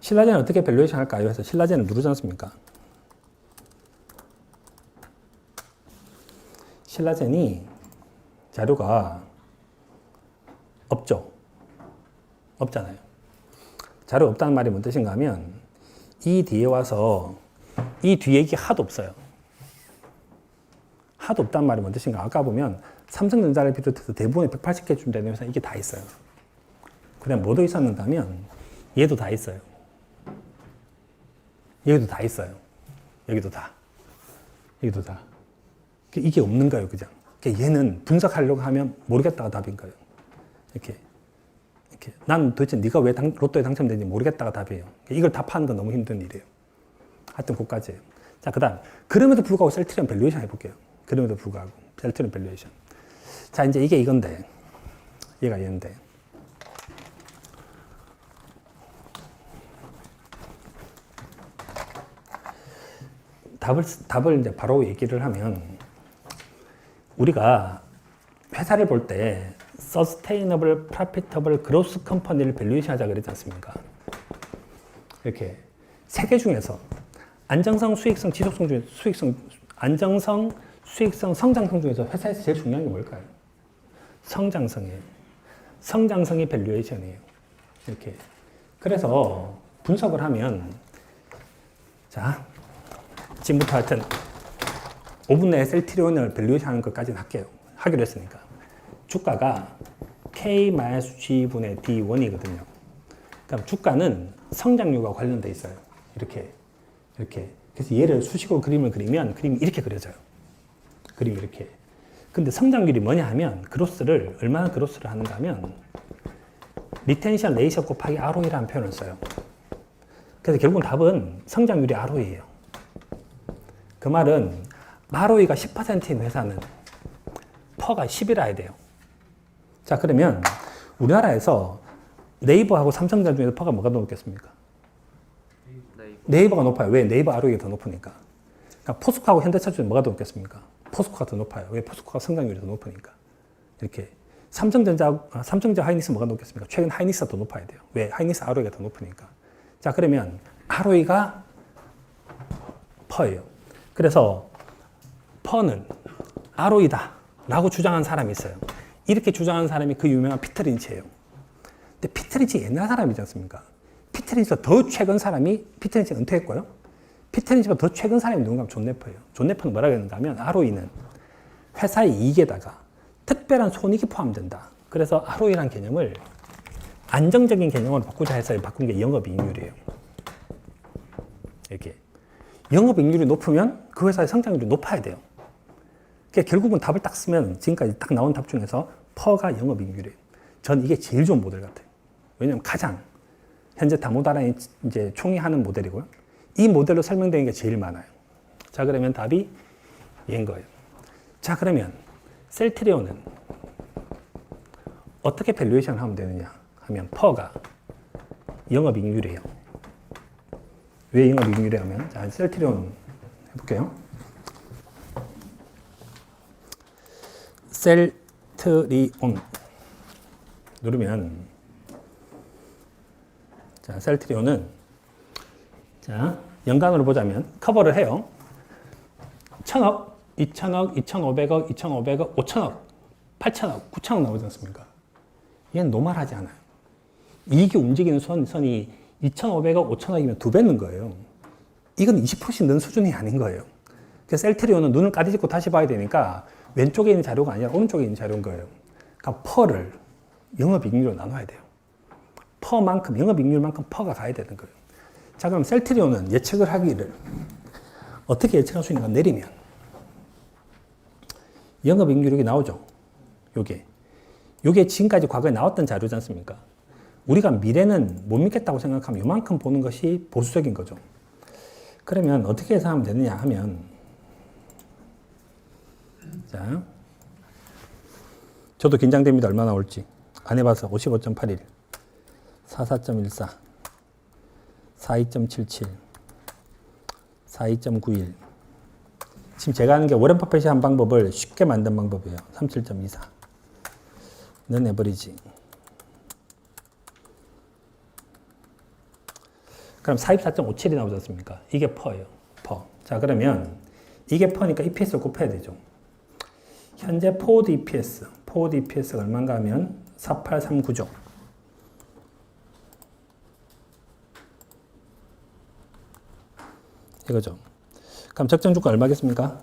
신라젠 어떻게 밸류에이션 할까요? 해서 신라젠을 누르지 않습니까? 신라젠이 자료가 없죠. 없잖아요. 자료 없다는 말이 뭔 뜻인가 하면 이 뒤에 와서 이 뒤에 이게 하도 없어요. 하도 없다는 말이 뭔 뜻인가? 아까 보면 삼성전자를 비롯해서 대부분의 180개쯤 되는 회사 이게 다 있어요. 그다음 뭐도 있었는가 하면 얘도 다 있어요. 여기도 다 있어요. 여기도 다. 여기도 다. 이게 없는 거예요, 그냥. 그러니까 얘는 분석하려고 하면 모르겠다가 답인 거예요. 이렇게. 이렇게. 난 도대체 네가 왜 당, 로또에 당첨되는지 모르겠다가 답이에요. 그러니까 이걸 답하는 건 너무 힘든 일이에요. 하여튼 그까지예요. 자, 그 다음. 그럼에도 불구하고 셀트리온 밸류에이션 해볼게요. 그럼에도 불구하고. 셀트리온 밸류에이션. 자, 이제 이게 이건데. 얘가 얘인데. 답을, 답을 이제 바로 얘기를 하면 우리가 회사를 볼 때 서스테이너블 프로피터블 그로스 컴퍼니를 밸류에이션 하자 그랬지 않습니까? 이렇게 세 개 중에서 안정성, 수익성, 지속성 중에 수익성, 안정성, 수익성, 성장성 중에서 회사에서 제일 중요한 게 뭘까요? 성장성이에요. 성장성이 밸류에이션이에요. 이렇게. 그래서 분석을 하면 자, 지금부터 하여튼 5분 내에 셀트리온을 밸류에이션 하는 것까지는 할게요. 하기로 했으니까. 주가가 K-G분의 D1이거든요. 그럼 주가는 성장률과 관련돼 있어요. 이렇게. 이렇게. 그래서 얘를 수식으로 그림을 그리면 그림이 이렇게 그려져요. 그림이 이렇게. 근데 성장률이 뭐냐 하면 그로스를 얼마나 그로스를 하는가 하면 리텐션 레이셔 곱하기 ROE라는 표현을 써요. 그래서 결국은 답은 성장률이 ROE예요. 그 말은 ROE가 10%인 회사는 퍼가 10이라야 돼요. 자, 그러면 우리나라에서 네이버하고 삼성전자 중에서 퍼가 뭐가 더 높겠습니까? 네이버. 네이버 가 높아요. 왜? 네이버 ROE가 더 높으니까. 그러니까 포스코하고 현대차 중에 뭐가 더 높겠습니까? 포스코가 더 높아요. 왜? 포스코가 성장률이 더 높으니까. 이렇게. 삼성전자, 아, 삼성전자 하이닉스 뭐가 높겠습니까? 최근 하이닉스가 더 높아야 돼요. 왜? 하이닉스 ROE가 더 높으니까. 자, 그러면 ROE가 퍼예요. 그래서 퍼는 ROE다 라고 주장한 사람이 있어요. 이렇게 주장한 사람이 그 유명한 피터 린치예요. 근데 피터 린치 옛날 사람이지 않습니까? 피터 린치보다 더 최근 사람이 피터 린치 은퇴했고요. 피터 린치보다 더 최근 사람이 누군가 하면 존 네퍼예요. 존 네퍼는 뭐라고 했는가 하면 ROE는 회사의 이익에다가 특별한 손익이 포함된다. 그래서 ROE라는 개념을 안정적인 개념으로 바꾸자 해서 바꾼 게 영업이익률이에요. 이렇게. 영업이익률이 높으면 그 회사의 성장률이 높아야 돼요. 그러니까 결국은 답을 딱 쓰면 지금까지 딱 나온 답 중에서 퍼가 영업이익률이에요. 전 이게 제일 좋은 모델 같아요. 왜냐하면 가장 현재 다모다라인 이제 총이 하는 모델이고요. 이 모델로 설명되는 게 제일 많아요. 자 그러면 답이 얘인 거예요. 자 그러면 셀트리온은 어떻게 밸류에이션 하면 되느냐 하면 퍼가 영업이익률이에요. 왜 영업이익률이 하면 자 셀트리온 해볼게요. 셀트리온 누르면 자 셀트리온은 자 연간으로 보자면 커버를 해요. 천억, 이천억, 이천오백억, 이천오백억, 오천억, 팔천억, 구천억 나오지 않습니까? 얘는 노말하지 않아요. 이익이 움직이는 선, 선이 2,500억, 5,000억이면 두 배는 거예요. 이건 20%씩 는 수준이 아닌 거예요. 그래서 셀트리온은 눈을 까디짓고 다시 봐야 되니까 왼쪽에 있는 자료가 아니라 오른쪽에 있는 자료인 거예요. 그러니까 퍼를 영업이익률로 나눠야 돼요. 퍼만큼, 영업이익률만큼 퍼가 가야 되는 거예요. 자, 그럼 셀트리온은 예측을 하기를 어떻게 예측할 수 있는가 내리면 영업이익률이 나오죠. 요게. 요게 지금까지 과거에 나왔던 자료지 않습니까? 우리가 미래는 못 믿겠다고 생각하면 요만큼 보는 것이 보수적인 거죠. 그러면 어떻게 예상하면 되느냐 하면 자 저도 긴장됩니다. 얼마 나 올지. 안 해봐서 55.81 44.14 42.77 42.91 지금 제가 하는 게 워렌 퍼펫이 한 방법을 쉽게 만든 방법이에요. 37.24는 에버리지 그럼 44.57이 나오지 않습니까? 이게 퍼예요. 퍼. 자, 그러면 이게 퍼니까 EPS를 곱해야 되죠. 현재 포워드 EPS, 포워드 EPS가 얼마인가 하면 4839죠. 이거죠. 그럼 적정 주가 얼마겠습니까?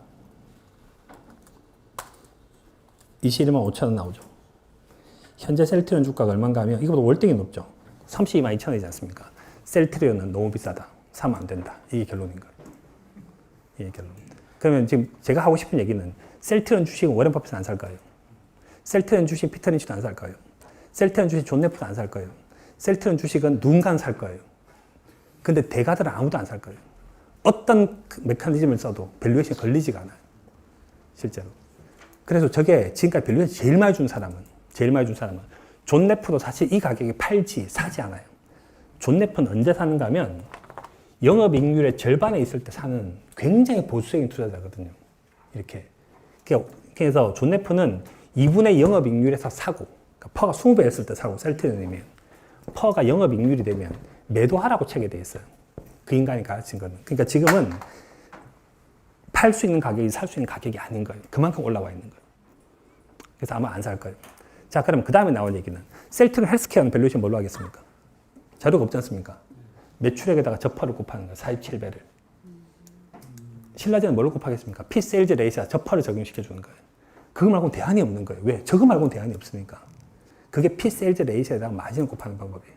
21만 5천 원 나오죠. 현재 셀트리온 주가가 얼마인가 하면 이거보다 월등히 높죠. 32만 2천 원이지 않습니까? 셀트리온은 너무 비싸다. 사면 안 된다. 이게 결론인 거예요. 이게 결론. 그러면 지금 제가 하고 싶은 얘기는 셀트리온 주식은 워렌 버핏은 안살 거예요. 셀트리온 주식 피터 린치도 안살 거예요. 셀트리온 주식 존 네프도 안살 거예요. 셀트리온 주식은 누군가 살 거예요. 근데 대가들은 아무도 안 살 거예요. 어떤 그 메커니즘을 써도 밸류에이션이 걸리지가 않아요. 실제로. 그래서 저게 지금까지 밸류에이션 제일 많이 준 사람은, 제일 많이 준 사람은, 존 네프도 사실 이 가격에 팔지, 사지 않아요. 존 네프는 언제 사는가 하면, 영업이익률의 절반에 있을 때 사는 굉장히 보수적인 투자자거든요. 이렇게. 그래서 존 네프는 2분의 영업이익률에서 사고, 그러니까 퍼가 20배였을 때 사고, 셀트리온이면, 퍼가 영업이익률이 되면 매도하라고 책에 돼 있어요. 그 인간이 가르친 거는. 그러니까 지금은 팔 수 있는 가격이 살 수 있는 가격이 아닌 거예요. 그만큼 올라와 있는 거예요. 그래서 아마 안 살 거예요. 자, 그럼 그 다음에 나온 얘기는 셀트론 헬스케어는 밸류에이션 뭘로 하겠습니까? 자료가 없지 않습니까? 매출액에다가 저파를 곱하는 거예요. 47배를. 신라제는 뭘로 곱하겠습니까? P 세일즈 레이스와 저파를 적용시켜 주는 거예요. 그거 말고는 대안이 없는 거예요. 왜? 저거 말고는 대안이 없으니까. 그게 P 세일즈 레이스에다가 마진을 곱하는 방법이에요.